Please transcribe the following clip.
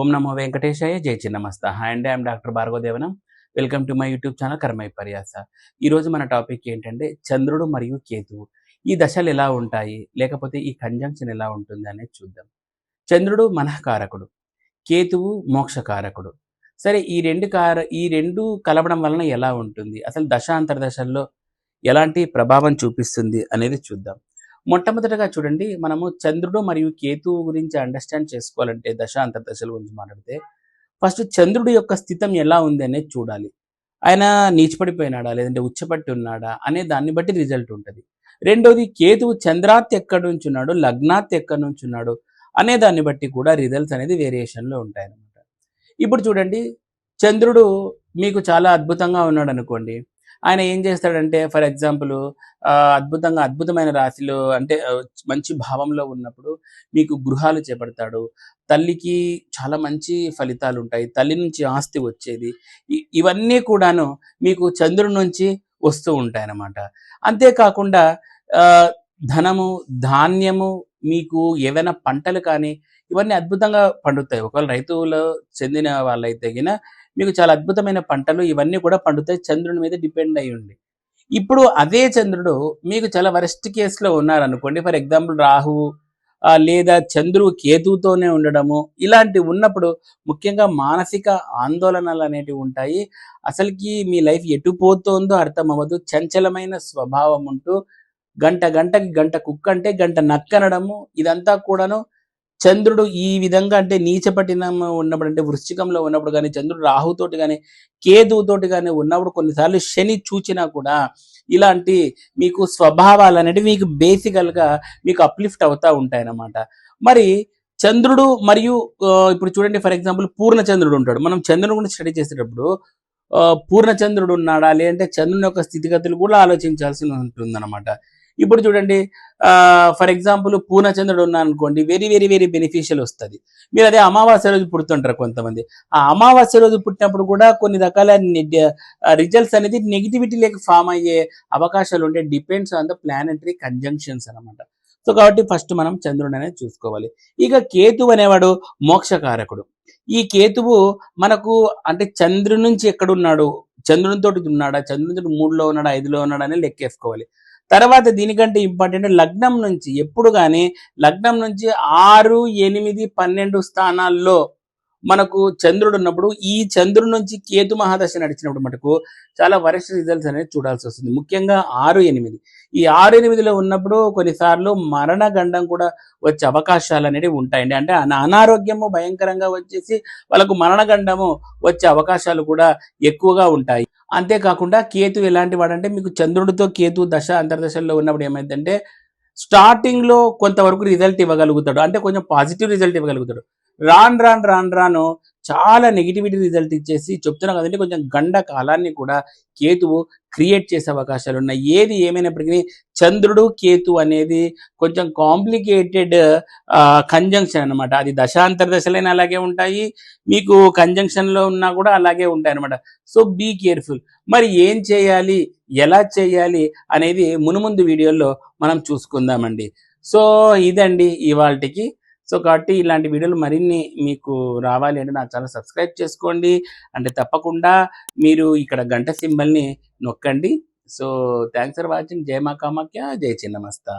ఓం నమో వెంకటేశాయ జై చిన్నమస్త. హాయ్ అండి I'm doctor Bhargavadevanam. Welcome to my YouTube channel కర్మై పర్యాస ఈరోజు మన టాపిక్ ఏంటంటే చంద్రుడు మరియు కేతువు. ఈ దశలు ఎలా ఉంటాయి? లేకపోతే ఈ కంజంక్షన్ ఎలా ఉంటుంది అనేది చూద్దాం. చంద్రుడు మనఃకారకుడు కేతువు మోక్షకారకుడు. సరే ఈ రెండు కార ఈ రెండు కలవడం వలన ఎలా ఉంటుంది? అసలు దశాంతర దశల్లో ఎలాంటి ప్రభావం చూపిస్తుంది అనేది చూద్దాం. మొట్టమొదటగా చూడండి మనము చంద్రుడు మరియు కేతువు గురించి అండర్స్టాండ్ చేసుకోవాలంటే దశాంతర దశల గురించి మాట్లాడితే ఫస్ట్ చంద్రుడు యొక్క స్థితం ఎలా ఉంది అనేది చూడాలి. ఆయన నీచిపడిపోయినాడా లేదంటే ఉచ్చపట్టి ఉన్నాడా అనే దాన్ని బట్టి రిజల్ట్ ఉంటుంది. రెండోది కేతువు చంద్రాత్ ఎక్కడి నుంచి ఉన్నాడు లగ్నాత్ ఎక్కడి నుంచి ఉన్నాడు అనే దాన్ని బట్టి కూడా రిజల్ట్స్ అనేది వేరియేషన్లో ఉంటాయి అన్నమాట ఇప్పుడు చూడండి చంద్రుడు మీకు చాలా అద్భుతంగా ఉన్నాడు అనుకోండి ఆయన ఏం చేస్తాడంటే ఫర్ ఎగ్జాంపుల్ అద్భుతంగా అద్భుతమైన రాశిలో అంటే మంచి భావంలో ఉన్నప్పుడు మీకు గృహాలు చేపడతాడు. తల్లికి చాలా మంచి ఫలితాలు ఉంటాయి. తల్లి నుంచి ఆస్తి వచ్చేది. ఇవన్నీ కూడాను మీకు చంద్రుడి నుంచి వస్తూ ఉంటాయి అన్నమాట అంతేకాకుండా ధనము ధాన్యము మీకు ఏవైనా పంటలు కానీ ఇవన్నీ అద్భుతంగా పండుతాయి. ఒకవేళ రైతువులో చెందిన వాళ్ళైతే గిన మీకు చాలా అద్భుతమైన పంటలు ఇవన్నీ కూడా పండుతాయి. చంద్రుని మీద డిపెండ్ అయి ఉండి ఇప్పుడు అదే చంద్రుడు మీకు చాలా వరెస్ట్ కేసులో ఉన్నారనుకోండి. ఫర్ ఎగ్జాంపుల్ రాహువు లేదా చంద్రుడు కేతువుతోనే ఉండడము ఇలాంటివి ఉన్నప్పుడు ముఖ్యంగా మానసిక ఆందోళనలు అనేటివి ఉంటాయి. అసలుకి మీ లైఫ్ ఎటు పోతోందో అర్థం అవ్వదు. చంచలమైన స్వభావం ఉంటూ గంట గంటకి గంట కుక్క అంటే గంట నక్కనడము ఇదంతా కూడాను చంద్రుడు ఈ విధంగా అంటే నీచపట్టినం ఉన్నప్పుడు అంటే వృశ్చికంలో ఉన్నప్పుడు కానీ చంద్రుడు రాహుతోటి కానీ కేతువుతోటి కానీ ఉన్నప్పుడు కొన్నిసార్లు శని చూచినా కూడా ఇలాంటి మీకు స్వభావాలు అనేటివి మీకు బేసికల్గా మీకు అప్లిఫ్ట్ అవుతా ఉంటాయి అన్నమాట మరి చంద్రుడు మరియు ఇప్పుడు చూడండి ఫర్ ఎగ్జాంపుల్ పూర్ణ చంద్రుడు ఉంటాడు. మనం చంద్రుడు గురించి స్టడీ చేసేటప్పుడు ఆ, పూర్ణ చంద్రుడు ఉన్నాడా? లేదంటే చంద్రుని యొక్క స్థితిగతులు కూడా ఆలోచించాల్సి ఉంటుందన్నమాట. ఇప్పుడు చూడండి ఫర్ ఎగ్జాంపుల్ పూర్ణచంద్రుడు ఉన్నా అనుకోండి వెరీ వెరీ వెరీ బెనిఫిషియల్ వస్తుంది. మీరు అదే అమావాస్య రోజు పుడుతుంటారు కొంతమంది. ఆ అమావాస్య రోజు పుట్టినప్పుడు కూడా కొన్ని రకాల రిజల్ట్స్ అనేది నెగిటివిటీ లేక ఫామ్ అయ్యే అవకాశాలు ఉంటే depends on the planetary conjunctions అన్నమాట. సో కాబట్టి ఫస్ట్ మనం చంద్రుడు అనేది చూసుకోవాలి. ఇక కేతువు అనేవాడు మోక్షకారకుడు. ఈ కేతువు మనకు అంటే చంద్రుడి నుంచి ఎక్కడున్నాడు చంద్రునితోటి ఉన్నాడా? చంద్రునితో మూడులో ఉన్నాడా? ఐదులో ఉన్నాడా? అని లెక్కేసుకోవాలి. తర్వాత దీనికంటే ఇంపార్టెంట్ లగ్నం నుంచి ఎప్పుడు కానీ లగ్నం నుంచి ఆరు ఎనిమిది పన్నెండు స్థానాల్లో మనకు చంద్రుడు ఉన్నప్పుడు ఈ చంద్రుడి నుంచి కేతు మహాదశ నడిచినప్పుడు మటుకు చాలా వరస్ట్ రిజల్ట్స్ అనేది చూడాల్సి వస్తుంది. ముఖ్యంగా ఆరు ఎనిమిది. ఈ ఆరు ఎనిమిదిలో ఉన్నప్పుడు కొన్నిసార్లు మరణ గండం కూడా వచ్చే అవకాశాలు అనేవి ఉంటాయండి. అంటే అన- అనారోగ్యము భయంకరంగా వచ్చేసి వాళ్ళకు మరణగండము వచ్చే అవకాశాలు కూడా ఎక్కువగా ఉంటాయి. అంతేకాకుండా కేతు ఎలాంటి వాడంటే మీకు చంద్రుడితో కేతు దశ అంతర్దశల్లో ఉన్నప్పుడు ఏమైందంటే స్టార్టింగ్లో కొంతవరకు రిజల్ట్ ఇవ్వగలుగుతాడు. అంటే కొంచెం పాజిటివ్ రిజల్ట్ ఇవ్వగలుగుతాడు. రాన్ రాన్ రాన్ రాను చాలా నెగిటివిటీ రిజల్ట్ ఇచ్చేసి చెప్తున్నా కదండి కొంచెం గండ కాలాన్ని కూడా కేతువు క్రియేట్ చేసే అవకాశాలు ఉన్నాయి. ఏది ఏమైనప్పటికీ చంద్రుడు కేతు అనేది కొంచెం కాంప్లికేటెడ్ కంజంక్షన్ అన్నమాట. అది దశాంతర దశలైన అలాగే ఉంటాయి. మీకు కంజంక్షన్లో ఉన్నా కూడా అలాగే ఉంటాయి అనమాట సో బీ కేర్ఫుల్ మరి ఏం చేయాలి? ఎలా చేయాలి? అనేది మునుముందు వీడియోలో మనం చూసుకుందామండి. సో ఇదండి ఇవాళకి సో కాబట్టి ఇలాంటి వీడియోలు మరిన్ని మీకు రావాలి అంటే నా ఛానల్ సబ్స్క్రైబ్ చేసుకోండి. అంటే తప్పకుండా మీరు ఇక్కడ గంట సింబల్ని నొక్కండి. So thanks for watching. జై మా కామాఖ్య. జై చిన్నమస్తా.